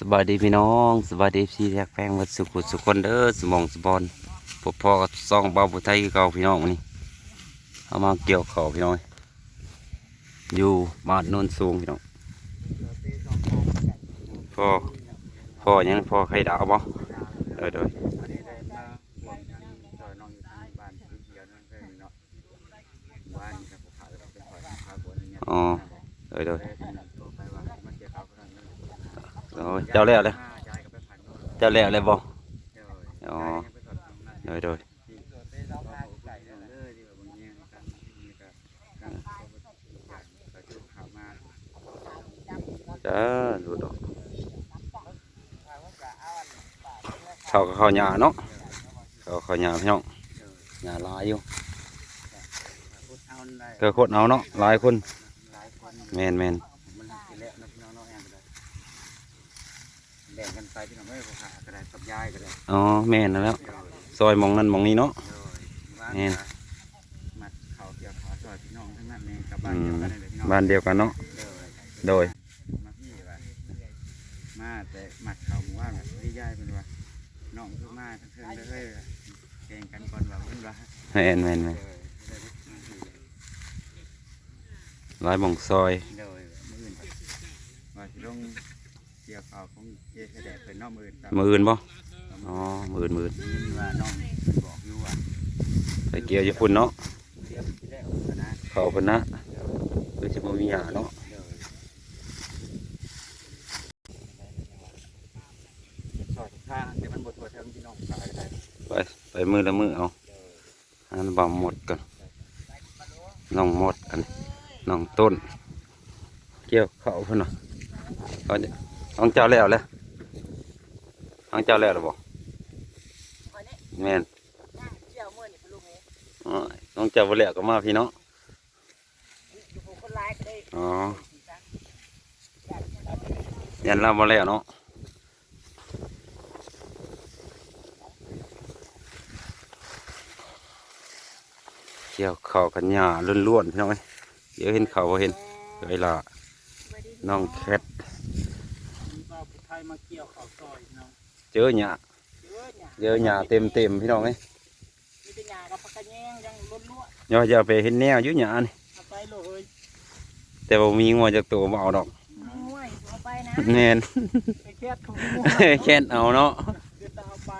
สบายดีพี่น้องสบายดีพี่แท็กแป้งวัดสุขุสุคนเด้อสมองสบอนพบพ่อกับซองเบาผู้ไทยเก่าพี่น้องนนี้เอามาเกี่ยวเขาพี่น้องอยู่บ้านโนนสูงพี่น้องพ่อพ่อยังพ่อไข่ดาบ่เด้อเด้ออันนี้ได้มาห่วงกันซอยน้องอเดียวนั่นเองเนาะบ้านกับผู้ขายวเป็นคอยพาคนเนี่ยอ๋อเด้อเด้อได้เป็นตัวไปว่ามันเกี่ยวกับเรื่องนี้ โอ้ยเจ้าแล้วเลยย้ายก็ไปผ่านโน่นเจ้าแล้วเลยบ่เดี๋ยวอ๋อย้ายไปสอดตรงนั้นเด้อเด้อที่ไปเราพาไก่เลยที่ว่าบางอย่างกันนี่ก็การก็จุดข่าวมาจ้าดูดอกเขาก็เขาหญ้าเนาะเขาเขาหญ้าพี่น้องหญ้าหลายอยู่พูดเอาได้ก็โคตรเอาเนาะหลายคนหลายคนแมนแมน มันสิแล้วนะพี่น้องน้องแอนก็ได้แบ่งกัน ไปพี่น้องไม่ผู้ขายก็ได้กับยายก็ได้อ๋อแมนนั่นแล้วเดี๋ยวซอยหมองนั้นหมองนี้เนาะ แม่น มัดเขาเกี่ยวขาซอยพี่น้องทั้งนั้นเองกับบ้านเดียวกันเลยพี่น้องบ้านเดียวกันเนาะ เด้อโดย มาพี่ว่ามาแต่มัดเขาว่าแบบที่ย่ายเป็นว่าน้องคือมาทั้งเทิงเลยเก่งกันก่อนว่าเพิ่นว่าแมนแมนแมเด้อนหลายหมองซอย เด้อมื้ออื่นว่าสิลง เกี่ยวเขาของเจ๊แสดงเป็นน้องมื้ออื่นตามมืออื่นบ่อ๋อมืออื่นมืออื่นยินว่าน้องบอกอยู่ว่าไปเกี่ยวญี่ปุ่นเนาะเดี๋ยวสิได้นะเขาเพิ่นนะคือสิบ่มีหญ้าเนาะเด้อซอยข้างแต่มันบ่ทั่วถึงพี่น้องขายได้ไปไปมือละมือเอาอันบ่หมดกันน้องหมดกันน้องต้น เกี่ยวเขาเพิ่นเนาะเอา เดี๋ยวของเจ้าแล้วเลยของเจ้าแล้วหรือบ่แม่นเจียวมื่อนี่พะลุงเองอ๋อน้องเจ้าบ่แล้วก็มาพี่เนาะอยู่ผมคนร้ายก็ได้อ๋อยันเราบ่แล้วเนาะเกี่ยวเข่ากันหญ้าล้วนๆพี่น้องเอ้ยเดี๋ยวเห็นเขาบ่เห็นเวลาน้องแคทมี บ่าวผู้ไทยมาเกี่ยวข้าวซอยเนาะเจอหญ้าเยอะเนี่ยเจอหญ้าเต็มเต็มๆพี่น้องเอ้ยมีแต่หญ้ากับผักกระแยงยังล้นล้วนอย่าอย่าไปเห็นแนวอยู่หญ้านี่เอาไปเลยแต่บ่มีงัวจากตัวบ่เอาดอกห้วยเอาไปนะแน่น ไปแค่ถุงแค่นเอาเนาะเดี๋ยวจะเอาไป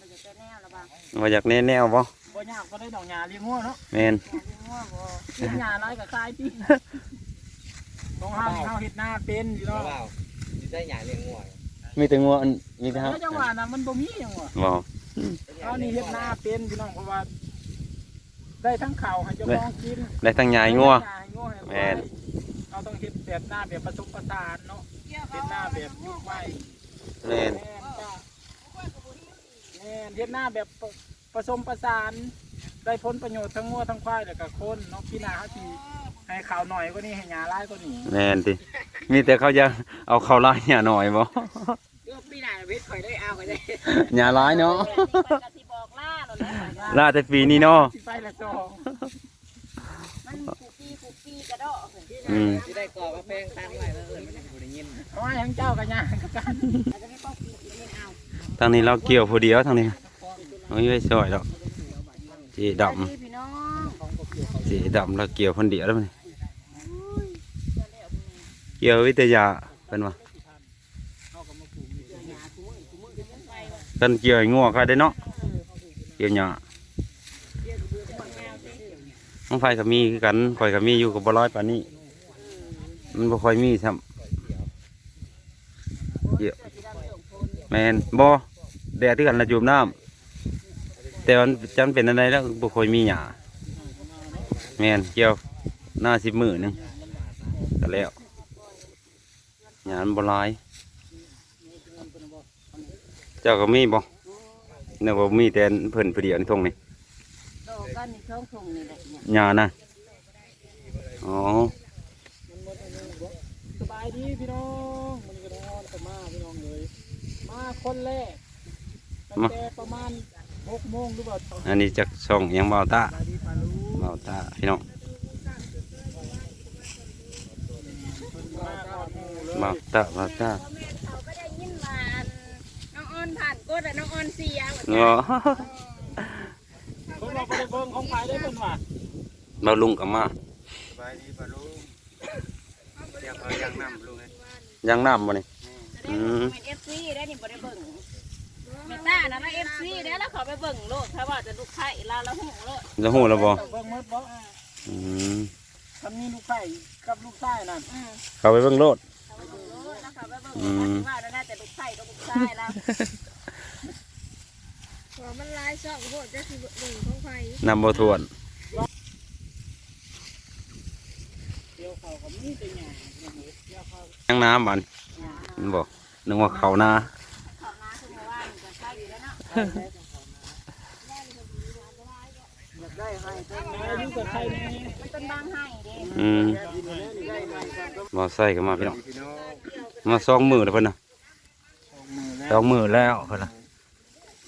มันจะแค่แนวละบ้างมาจากแน่แนวบ่บ่ยากก็ได้ดอกหญ้าเลี้ยงงัวเนาะแม่นหญ้าเลี้ยงงัวบ่เลี้ยงหญ้าไรกับคลายพี่ต้องห้ามเฮาเฮ็ดหน้าเป็นอยู่เนาะว้าว ได้หยาเลี้ยงงัวมีแต่งัวอันมีแต่แล้ฮะวจังหวะน่ะมันบ่มีหยังวะบ่เอานี่เฮ็ดหน้าเป็นพี่น้องเพราะว่า ได้ทั้งข้าวให้เจ้าของกินได้ทั้งหญ้างัวแมแม่นเราต้องเฮ็ดแบบหน้าแบบผสมผสานเนาะเป็นหน้าแบบยุคใหม่แม่นแม่นจ้ะแม่นเฮ็ดหน้าแบบผสมผสาน ได้ผลประโยชน์ทั้งงัวทั้งควายแล้วก็คนเนาะพี่นาเขาสิ ให้ข่าวหน่อยกว่านี้ให้หญ้าหลายกว่านี้แม่นติมีแต่เขาจะเอาเข้าลายหญ้าหน่อยบ่เดี๋ยวพี่นาเวทข่อยได้เอาข่อยได้หญ้าหลายเนาะก็สิบอกล่าเนาะแล้วลาแต่ปีนี้เนาะสิไปละจองมันผูกปีผูกปีกระโดดอืมที่ได้ก่อมาแพงตั้งไว้แล้วเออไม่ได้ผู้ได้ยินเอาไว้ทั้งเจ้ากับหญ้ากับกันอาจจะไม่ป้องปีกเล่นเอาทางนี้เราเกี่ยวผู้เดียวทางนี้เอาไว้ซอยดอกสีดพี่พี่น้องำ สีดำเราเกี่ยวคนเดียวแล้วมันเกี่ยววิทยาเป็นว่ากันเกี่ยวงัวใครได้เนาะเกี่ยวหญ้าน้องไฟก็มีกันข่อยก็มีอยู่กับบร้อยปานนี้ มันบ่คอยมีซ้ำเกี่ยวแมนบ่แดดที่กันละจุ่มน้ำแต่มันจำเป็นอะไรแล้วบ่คอยมีหญ้า มนเกี่ยวหน้าสิบมือหนึงก็แล้วหญ้ามันบ่หลาย เจ้าก็มีบ่เนี่ยบ่มีแต่เพิ่นผู้เดียวในทงนี่โตกันนี่ช่องถุงนี่แหละเนี่ยหญ้านะอ๋อสบายดีพี่น้องมันก็นอนกันมาพี่น้องเลยมาคนแรกตั้งแต่ประมาณหกโมงหรือเปล่าอันนี้จากช่องอิหยังเบาตาสบายดีปาลู เบาตาพี่น้องมาก่อนหมู่เลมาตะมาตะพ่อแม่เขาก็ได้ยินว่าน้องออนผ่านกดอะน้องออนเสียเหมือนเงกันาะเพิ่นว่าบ่ได้เบิ่งของไผได้เพิ่นว่าเราลุงกับมาสบายดีป่ะลุงเดี๋ยวเขายังน้ำลุงเลยยังน้ำบ่นี่แสดงว่าเป็นเอฟซีได้นี่บ่ได้เบิ่ง เมตานะเอฟซีได้แล้วเขาไปเบิ่งโลดถ้าว่าจะลูกไข่ลาแล้วหูโลดจะหูแล้วบ่เบิ่งหมดบ่อืมถ้ามีลูกไข่กับลูกชายนั่นอืมเข้าไปเบิ่งโลดเขาไปเบิ่งโลดแล้วเขาไปเบิ่งอืมว่าน่าจะลูกไข่กับลูกชายแล้วว่ามันลายสองโหดจะคือหนึ่งของไฟนำบ่ทวนเดี๋ยวเขาก็มีแต่หยังเดี๋ยวเขายังน้ำมันมันบอกนึกว่าเขานาเขานาคือเมื่อวานก็ใช่ อยู่แล้วเนาะอยากได้ให้เพิ่นนะอยู่กับใครแน่มันเป็นบางให้เด้อืมได้ให้กันมาใส่กันมาพี่น้องพี่น้องมาสองมือแล้วเพิ่นน่ะสองมือแล้วสองมือแล้วเพิ่นน่ะ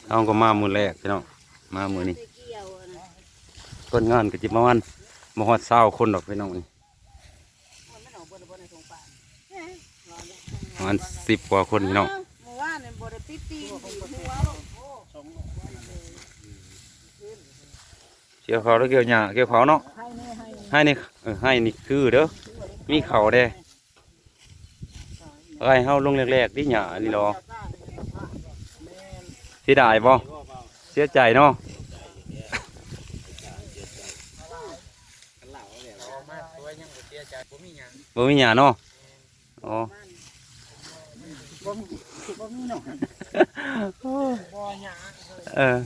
เอาก็มามือแรกพี่น้องมามือนี้เกี่ยวอะนะต้นงานก็จิประมาณบ่ฮอด20คนดอกพี่น้องนี่มันไม่ออกบ่ได้บ่ได้สงปานประมาณ10กว่าคนพี่น้อง เมื่อวานเนี่ยบ่ได้ปิดตีนตีหัวโอ้ เกี่ยวเขาแล้วเกี่ยวหญ้าเกี่ยวเขาเนาะให้แน่ให้ให้นี่เออให้นี่คือเด้อมีเขาเด้เอ้ยเฮาลงแรกๆดิหญ้านี่เนาะเสียดายบ่เสียใจเนาะมาสวยยังบ่เสียใจผมมีหยังบ่มีหญ้าเนาะอ๋อบ่มีบ่มีหนอนบ่หยาเออ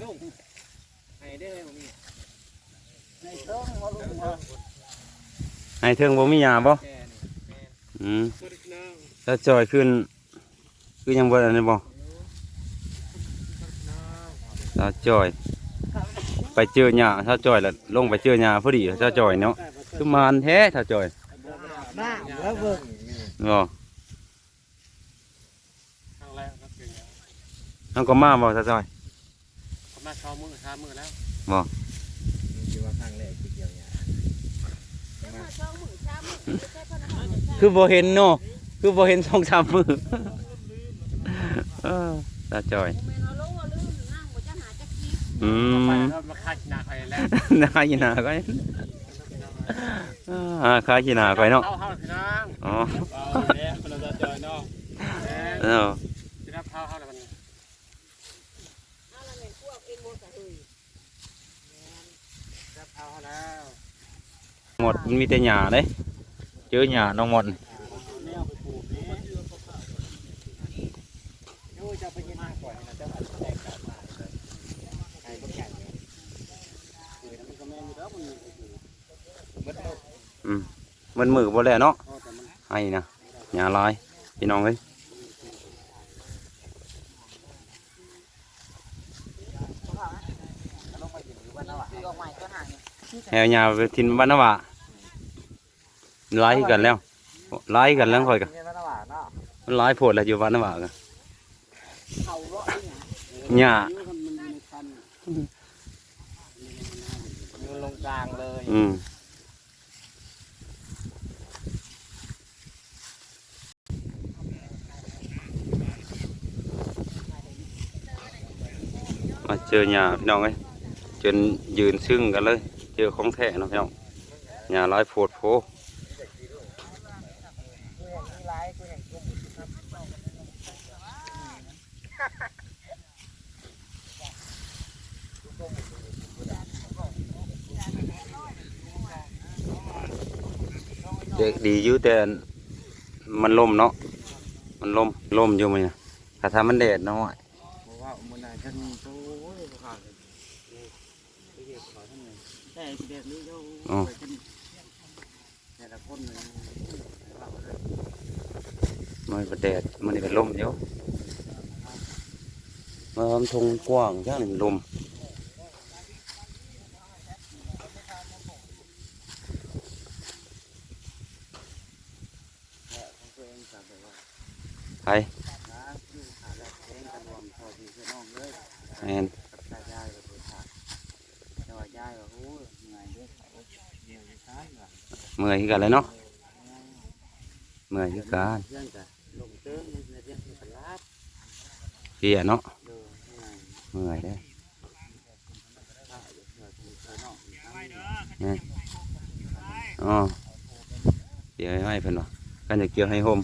ให้ได้เลยผมมี ในเทิงว่าลุงว่าให้เทิงบ่มีหญ้าบ่แค่นี่แม่นอืมสวัสดีพี่น้องถ้าจอยขึ้น คือยังบ่อันนี้บ่ถ้าจอย ไปเจอหญ้าถ้าจอยแล้วลงไปเจอหญ้าพอดีถ้าจอยเนาะคือมานแท้ถ้าจอยน้าแล้วเบิ่งเนาะครั้งแรกครับเป็นหยังเฮาก็มาบ่ถ้าจอยเขามาเข้ามือข้ามมือแล้วบ่ คือบ่เห็นเนาะคือบ่เห็นสองสามมือเออถ้าจอยโมเมนต์เอาลงเอาลืมนั่งบ่จะหาจักกี้อืไปมแล้วมาคัดหน้าใครแล้วน่ากินหนาก็อ่าคากินหนาก็เนาะเอาเฮาพี่น้องอ๋อเอาเนี่ยเราจะเจอเนาะแม่เออที่รับเฮาเฮาแล้วมันเอาละแม่นพวกเองบ่สะดุยรับเฮาเฮาแล้วหมดมันมีแต่หญ้าเด้เจอหญ้าน้องหมดแนวไปปลูกนี่โอ้ย จะไปกินมากกว่านะเจ้าค่ะแตกต่า งมาใครบ่แข่งเนี่ยคือมันก็แม่นอยู่แล้วมันมีเบิดโลกอืมมันมือบ่แล้วเนาะอ๋อแต่มันให้นะหญ้าหลายพี่น้องเอ้ยคือออกใหม่ตัวหางนี่แหวหญ้าไปทินบ้านนาวะหลายคือกันแล้วหลายคือกันแล้วค่อยก็เนี่ยมันหวานเนาะมันหลายโพดแล้วอยู่บ้านนาวะก็เขาเลาะนี่หยังหญ้ามันมันในคันอยู่ลงกลางเลย อืมมาเจอหญ้าพี่น้องเอ้ยจนยืนซึ่งกันเลย เจอของแท้เนาะพี่น้องหญ้าหลายโพดโพ ด็กดีอยู่แต่มันลมเนาะมันลมลมอยู่มันน่ะถ้าทำมันแดดเนาะเพราะว่ามื้อนั้นฉันโอ้ยบ่ขาดเลยไปเก็บเขาทั้งนั้นแต่สิเด็ดนี่โยอ๋อแต่ละคนเลยมันเป็นแดดมันนี่เป็นลมเดียวมันทงกว้างจ้าหนึ่งลม เหนื่อยเด้อเขาเดียวจะตายว่ะ เมื่อยคือกันเลยเนาะ เมื่อยคือการ เรื่องกับลงเติ้งในเรื่องที่ตลาด เพียเนาะ โดยง่าย เมื่อยเด้อ ถ้าอยู่เผื่อที่เจอน้องอีกครั้งหนึ่ง นี่อ๋อเดี๋ยวให้เพิ่นว่ากันจะเกี่ยวให้โฮม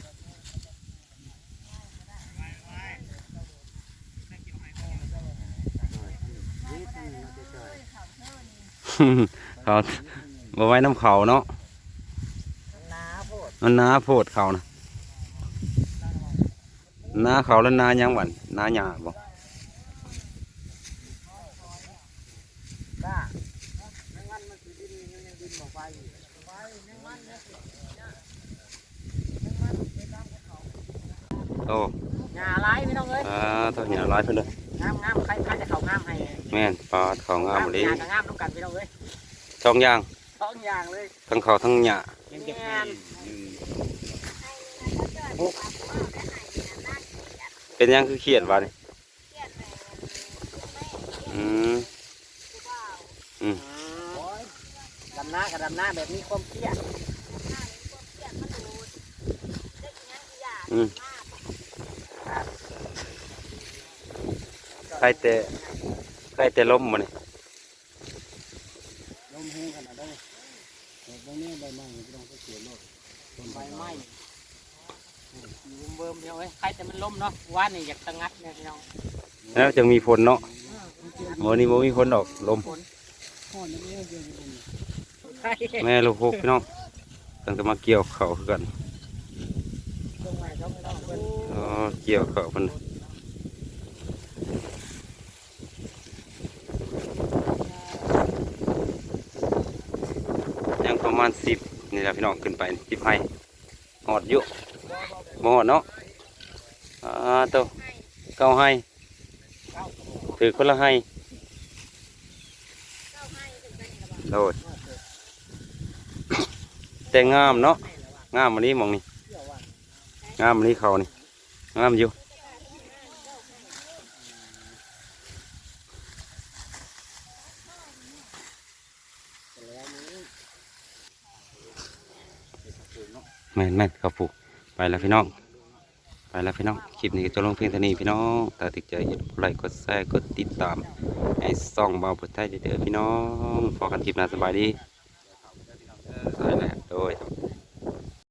นี่ท่านมาช่วย เขาบ่ไว้น้ำเขาเนาะ น้าโพด มันนาโพดเขานะนาเขาแล้วนายังหวันนาหญ้าบ่ก้าแมงมันมันคือดินมันยังดินบอกไปไปแมงมันเนี่ยโอ้หญ้าร้ายพี่น้องเอ้ยอ่าเท่าหญ้าหลายเพิ่นเลยงามงามใครใครจะเข้างามให้แม่นปลาเขางามบ่ดีหญ้ากับงามต้องกันพี่น้องเอ้ยสองอย่างสองอย่างเลยทั้งเขาทั้งหญ้ายังเก็บงาน เป็นหยังคือเครียดวะนี่อืมอืมดำหน้ากับดำหน้าแบบมีความเครียดอืมใครแต่ใครแต่ล้มมานี่ลมแห้งขนาดนั้นใบนี้ใบไม้พี่น้องก็เสียโลดใบไม้อยู่เบิ่มๆพี่น้องเอ้ยใครแต่มัน ล้มเนาะว่านนี่อยากตะงัดเนี่ยพี่น้องแล้วจะมีฝนเนาะโมนี่โมมีฝนดอกลมแม่ลูกหกพี่น้องตั้งแต่มาเกี่ยวเขาคือกันตรงไหนเขาไม่ต้องเพิ่นอ๋อเกี่ยวเขาเพิ่นยังประมาณสิบนี่แหละพี่น้องขึ้นไปสิบไฮหอดอยู่บ่หอดเนาะ ตัวเก้าไฮถือคนละไฮโดดแต่งามเนาะงามวันนี้มองนี่งามวันนี้เขานี่งามอยู่แม่นแม่นเขาปลูกไปแล้วพี่น้อง แล้วพี่น้องคลิปนี้ก็จะลงเพียงเท่านี้พี่น้องถ้าติดใจอย่าลืมไลค์กดแชร์กดติดตามให้ส่องเบาพุทธไทยเด้อพี่น้องพอกันคลิปหน้าสบายดี